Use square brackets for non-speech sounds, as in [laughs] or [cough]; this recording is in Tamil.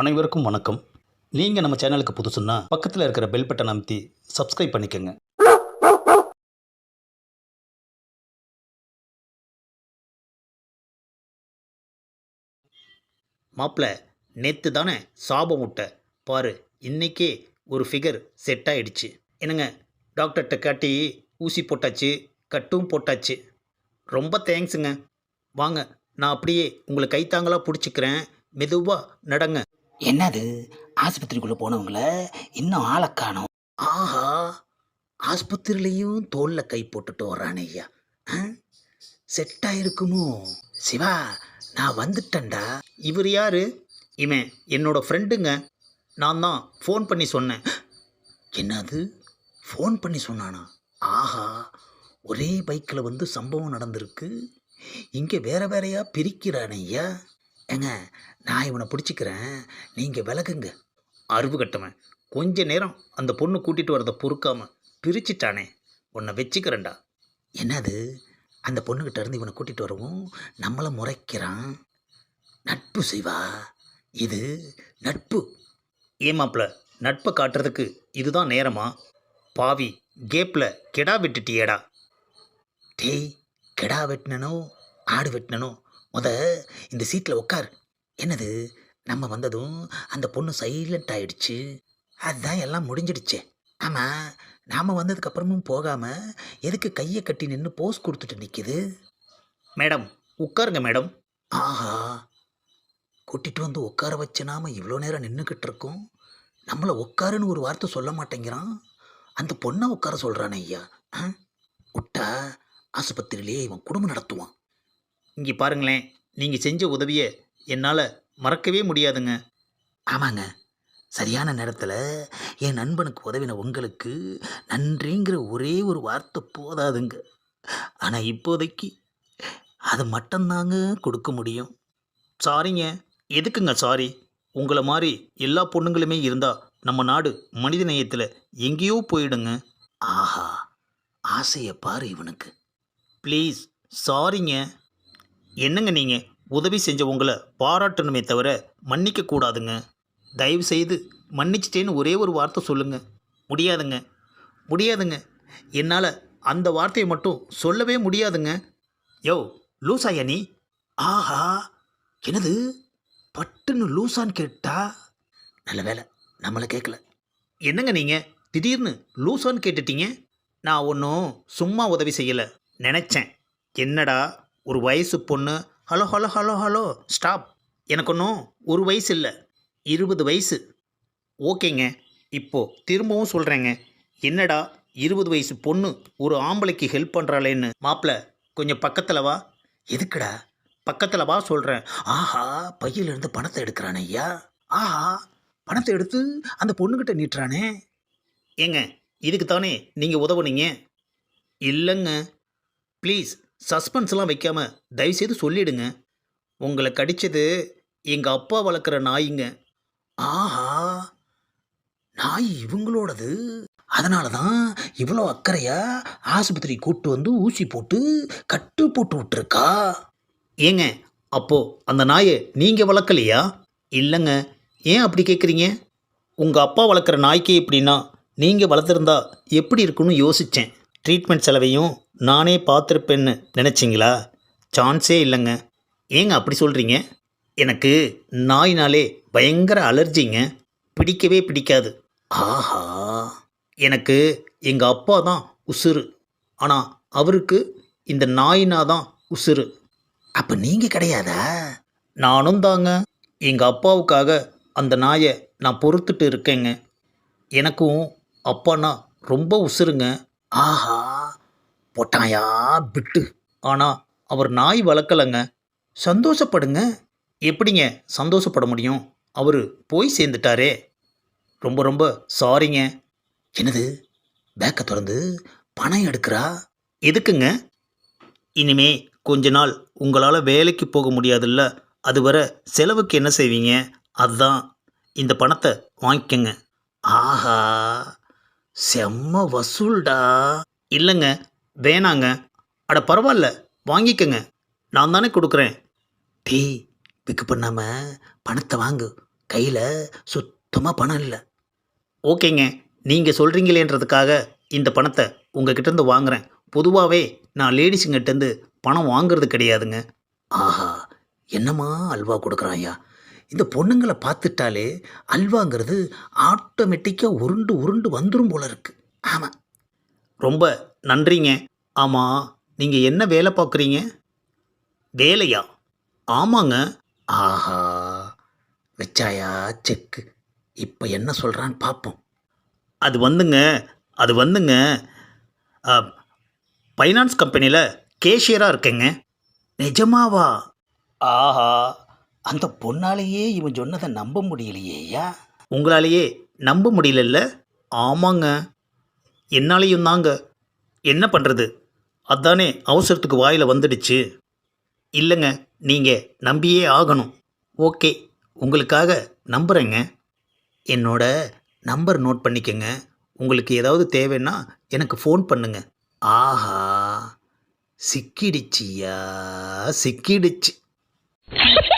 அனைவருக்கும் வணக்கம். நீங்கள் நம்ம சேனலுக்கு புதுசுன்னா பக்கத்தில் இருக்கிற பெல் பட்டன் அமைத்தி சப்ஸ்கிரைப் பண்ணிக்கோங்க. மாப்பிள்ள நேற்று தானே சாபம் விட்ட பாரு இன்னைக்கே ஒரு ஃபிகர் செட் ஆகிடுச்சு என்னங்க டாக்டர்கிட்ட காட்டி ஊசி போட்டாச்சு கட்டும் போட்டாச்சு. ரொம்ப தேங்க்ஸுங்க வாங்க நான் அப்படியே உங்களை கைத்தாங்களாக பிடிச்சிக்கிறேன். மெதுவாக நடங்க. என்னது? ஆஸ்பத்திரிக்குள்ளே போனவங்கள இன்னும் ஆளை காணும். ஆஹா ஆஸ்பத்திரிலையும் தோலில் கை போட்டுட்டு வர்றானே ஐயா. செட் இருக்குமோ சிவா நான் வந்துட்டேன்டா. இவர் யாரு? இவன் என்னோட ஃப்ரெண்டுங்க நான் தான் ஃபோன் பண்ணி சொன்னேன். என்னது? ஃபோன் பண்ணி சொன்னானா? ஆஹா ஒரே பைக்கில் வந்து சம்பவம் நடந்திருக்கு. இங்கே வேற வேறையா பிரிக்கிறானே ஐயா. ஏங்க நான் இவனை பிடிச்சிக்கிறேன். நீங்கள் விலகுங்க. அறிவு கட்டவன். கொஞ்ச நேரம் அந்த பொண்ணு கூட்டிகிட்டு வரதை பொறுக்காம பிரிச்சிட்டானே. உன்னை வச்சுக்கிறேன்டா. என்னது? அந்த பொண்ணுக்கிட்ட இருந்து இவனை கூட்டிகிட்டு வரவும் நம்மளை முறைக்கிறான். நட்பு செய்வா. இது நட்பு. ஏமாப்ல நட்பை காட்டுறதுக்கு இதுதான் நேரமா? பாவி கேப்பில் கெடா விட்டுட்டியேடா. டேய் கெடா வெட்டினனோ ஆடு வெட்டினனோ முத இந்த சீட்டில் உட்கார் என்னது? நம்ம வந்ததும் அந்த பொண்ணு சைலண்ட் ஆயிடுச்சு. அதுதான் எல்லாம் முடிஞ்சிடுச்சே. ஆமாம் நாம் வந்ததுக்கப்புறமும் போகாமல் எதுக்கு கையை கட்டி நின்று போஸ் கொடுத்துட்டு நிற்கிது மேடம் உட்காருங்க மேடம். ஆஹா. கூட்டிகிட்டு வந்து உட்கார வச்ச நாம இவ்வளோ நேரம் நின்றுக்கிட்டு இருக்கோம். நம்மளை உட்காருன்னு ஒரு வார்த்தை சொல்ல மாட்டேங்கிறான். அந்த பொண்ணை உட்கார சொல்கிறானே ஐயா. ஆ? விட்டா ஆஸ்பத்திரியிலேயே இவன் குடும்பம் நடத்துவான். இங்கே பாருங்களேன் நீங்கள் செஞ்ச உதவியை என்னால் மறக்கவே முடியாதுங்க. ஆமாங்க. சரியான நேரத்தில் என் நண்பனுக்கு உதவின உங்களுக்கு நன்றிங்கிற ஒரே ஒரு வார்த்தை போதாதுங்க. ஆனால் இப்போதைக்கு அது மட்டும்தாங்க கொடுக்க முடியும். சாரிங்க. எதுக்குங்க சாரி? உங்களை மாதிரி எல்லா பொண்ணுங்களுமே இருந்தால் நம்ம நாடு மனித நேயத்தில் எங்கேயோ போயிடுங்க. ஆஹா. ஆசையை பாரு இவனுக்கு. ப்ளீஸ் சாரிங்க. என்னங்க நீங்கள் உதவி செஞ்ச உங்களை பாராட்டணுமே தவிர மன்னிக்க கூடாதுங்க. தயவு செய்து மன்னிச்சிட்டேன்னு ஒரே ஒரு வார்த்தை சொல்லுங்கள் முடியாதுங்க. முடியாதுங்க. என்னால் அந்த வார்த்தையை மட்டும் சொல்லவே முடியாதுங்க. யோ லூசாயா நீ? ஆஹா. என்னது? பட்டுன்னு லூசான்னு கேட்டா? நல்ல வேலை நம்மளை கேட்கல என்னங்க நீங்கள் திடீர்னு லூசான்னு கேட்டுட்டீங்க? நான் ஒன்றும் சும்மா உதவி செய்யலை. நினச்சேன். என்னடா? ஒரு வயசு பொண்ணு hello hello hello hello stop. எனக்கு ஒன்றும் ஒரு வயசு இல்லை இருபது வயசு. ஓகேங்க. இப்போது திரும்பவும் சொல்கிறேங்க என்னடா இருபது வயசு பொண்ணு ஒரு ஆம்பளைக்கு ஹெல்ப் பண்ணுறாளேன்னு மாப்பிள்ள கொஞ்சம் பக்கத்தில் வா. எதுக்குடா? பக்கத்தில் வா சொல்கிறேன் ஆஹா பையிலிருந்து பணத்தை எடுக்கிறானே ஐயா. ஆஹா பணத்தை எடுத்து அந்த பொண்ணுக்கிட்ட நீட்டுறானே. ஏங்க இதுக்கு தானே நீங்கள் உதவுனீங்க? இல்லைங்க. ப்ளீஸ் சஸ்பென்ஸ்லாம் வைக்காமல் தயவுசெய்து சொல்லிடுங்க. உங்களை கடிச்சது எங்கள் அப்பா வளர்க்குற நாய்ங்க. ஆஹா நாய் இவங்களோடது. அதனால தான் இவ்வளோ அக்கறையா ஆஸ்பத்திரி கூட்டு வந்து ஊசி போட்டு கட்டு போட்டு விட்டுருக்கா? ஏங்க அப்போ அந்த நாயை நீங்கள் வளர்க்கலையா? இல்லைங்க ஏன் அப்படி கேட்குறீங்க உங்கள் அப்பா வளர்க்குற நாய்க்கே எப்படின்னா நீங்கள் வளர்த்துருந்தா எப்படி இருக்குன்னு யோசித்தேன் ட்ரீட்மெண்ட் செலவையும் நானே பார்த்துருப்பேன்னு நினச்சிங்களா? சான்ஸே இல்லைங்க. ஏங்க அப்படி சொல்கிறீங்க எனக்கு நாய்னாலே பயங்கர அலர்ஜிங்க. பிடிக்கவே பிடிக்காது. ஆஹா. எனக்கு எங்கள் அப்பா தான் உசுரு ஆனால் அவருக்கு இந்த நாயினா தான் உசுரு அப்போ நீங்கள் கிடையாதா? நானும் தாங்க. எங்கள் அப்பாவுக்காக அந்த நாயை நான் பொறுத்துட்டு இருக்கேங்க. எனக்கும் அப்பானா ரொம்ப உசுருங்க ஆஹா போட்டாயா பிட்டு. ஆனால் அவர் நாய் வளர்க்கலைங்க. சந்தோஷப்படுங்க. எப்படிங்க சந்தோஷப்பட முடியும்? அவர் போய் சேர்ந்துட்டாரே. ரொம்ப ரொம்ப சாரிங்க. என்னது? பேக்கை திறந்து பணம் எடுக்கிறா? எதுக்குங்க? இனிமே கொஞ்ச நாள் உங்களால் வேலைக்கு போக முடியாதுல்ல? அதுவரை செலவுக்கு என்ன செய்வீங்க? அதுதான் இந்த பணத்தை வாங்கிக்கங்க. ஆஹா. செம்ம வசூல்டா. இல்லைங்க வேணாங்க. அட பரவாயில்ல வாங்கிக்கங்க. நான் தானே கொடுக்குறேன். டேய் பிக்கு பண்ணாம பணத்தை வாங்கு. கையில் சுத்தமாக பணம் இல்லை. ஓகேங்க நீங்கள் சொல்கிறீங்களேன்றதுக்காக இந்த பணத்தை உங்ககிட்ட இருந்து வாங்குறேன். பொதுவாகவே நான் லேடிஸுங்கிட்டேருந்து பணம் வாங்குறது கிடையாதுங்க. ஆஹா என்னம்மா அல்வா கொடுக்குறான் ஐயா இந்த பொண்ணுங்களை பார்த்துட்டாலே அல்வாங்கிறது ஆட்டோமேட்டிக்காக உருண்டு உருண்டு வந்துடும் போல இருக்கு. ஆமாம் ரொம்ப நன்றிங்க. ஆமாம் நீங்கள் என்ன வேலை பார்க்குறீங்க? வேலையா? ஆமாங்க. ஆஹா வச்சாயா செக்கு இப்போ என்ன சொல்கிறான்னு பார்ப்போம் அது வந்துங்க அது வந்துங்க. ஃபைனான்ஸ் கம்பெனியில் கேஷியராக இருக்கேங்க. நிஜமாவா? ஆஹா. அந்த பொண்ணாலேயே இவன் சொன்னதை நம்ப முடியலையே ஐயா உங்களாலேயே நம்ப முடியலல்ல? ஆமாங்க. என்னாலேயும் தாங்க. என்ன பண்ணுறது அதானே அவசரத்துக்கு வாயில் வந்துடுச்சு. இல்லைங்க நீங்கள் நம்பியே ஆகணும். ஓகே உங்களுக்காக நம்புகிறேங்க என்னோட நம்பர் நோட் பண்ணிக்கங்க. உங்களுக்கு ஏதாவது தேவைன்னா எனக்கு ஃபோன் பண்ணுங்க. ஆஹா சிக்கிடுச்சியா சிக்கிடுச்சு. [laughs]